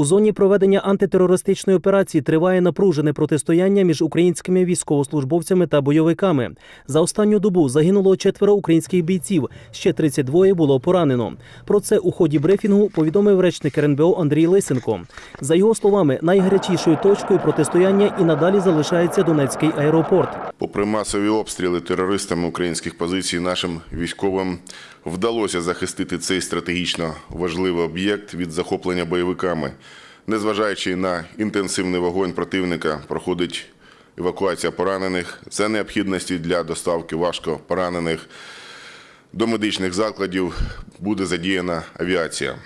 У зоні проведення антитерористичної операції триває напружене протистояння між українськими військовослужбовцями та бойовиками. За останню добу загинуло четверо українських бійців, ще 32 було поранено. Про це у ході брифінгу повідомив речник РНБО Андрій Лисенко. За його словами, найгарячішою точкою протистояння і надалі залишається Донецький аеропорт. Попри масові обстріли терористами українських позицій, нашим військовим вдалося захистити цей стратегічно важливий об'єкт від захоплення бойовиками. Незважаючи на інтенсивний вогонь противника, проходить евакуація поранених за необхідності для доставки важко поранених до медичних закладів буде задіяна авіація.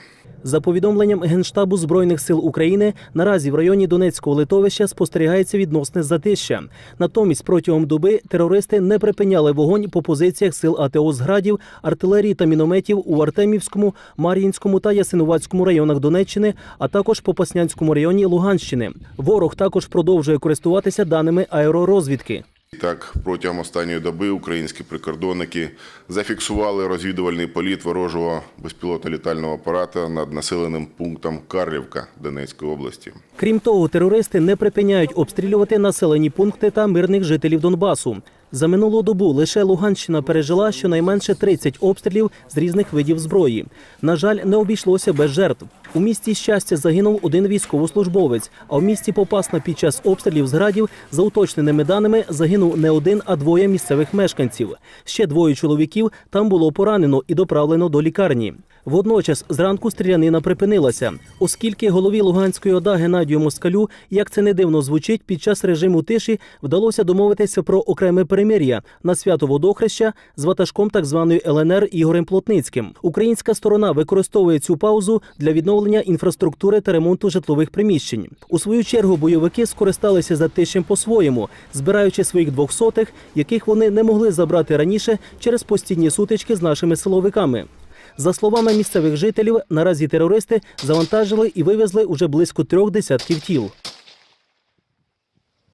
За повідомленням Генштабу Збройних сил України, наразі в районі Донецького литовища спостерігається відносне затища. Натомість протягом доби терористи не припиняли вогонь по позиціях сил АТО з градів, артилерії та мінометів у Артемівському, Мар'їнському та Ясинуватському районах Донеччини, а також Попаснянському районі Луганщини. Ворог також продовжує користуватися даними аеророзвідки. Так, протягом останньої доби українські прикордонники зафіксували розвідувальний політ ворожого безпілотно-літального апарата над населеним пунктом Карлівка Донецької області. Крім того, терористи не припиняють обстрілювати населені пункти та мирних жителів Донбасу. За минулу добу лише Луганщина пережила щонайменше 30 обстрілів з різних видів зброї. На жаль, не обійшлося без жертв. У місті щастя загинув один військовослужбовець. А в місті Попасна під час обстрілів з градів, за уточненими даними, загинув не один, а двоє місцевих мешканців. Ще двоє чоловіків там було поранено і доправлено до лікарні. Водночас зранку стрілянина припинилася, оскільки голові Луганської ОДА Геннадію Москалю, як це не дивно звучить, під час режиму тиші вдалося домовитися про окреме перемир'я на свято водохреща з ватажком так званої ЛНР Ігорем Плотницьким. Українська сторона використовує цю паузу для відновлення інфраструктури та ремонту житлових приміщень. У свою чергу бойовики скористалися затишем по-своєму, збираючи своїх двохсотих, яких вони не могли забрати раніше через постійні сутички з нашими силовиками. За словами місцевих жителів, наразі терористи завантажили і вивезли уже близько трьох десятків тіл.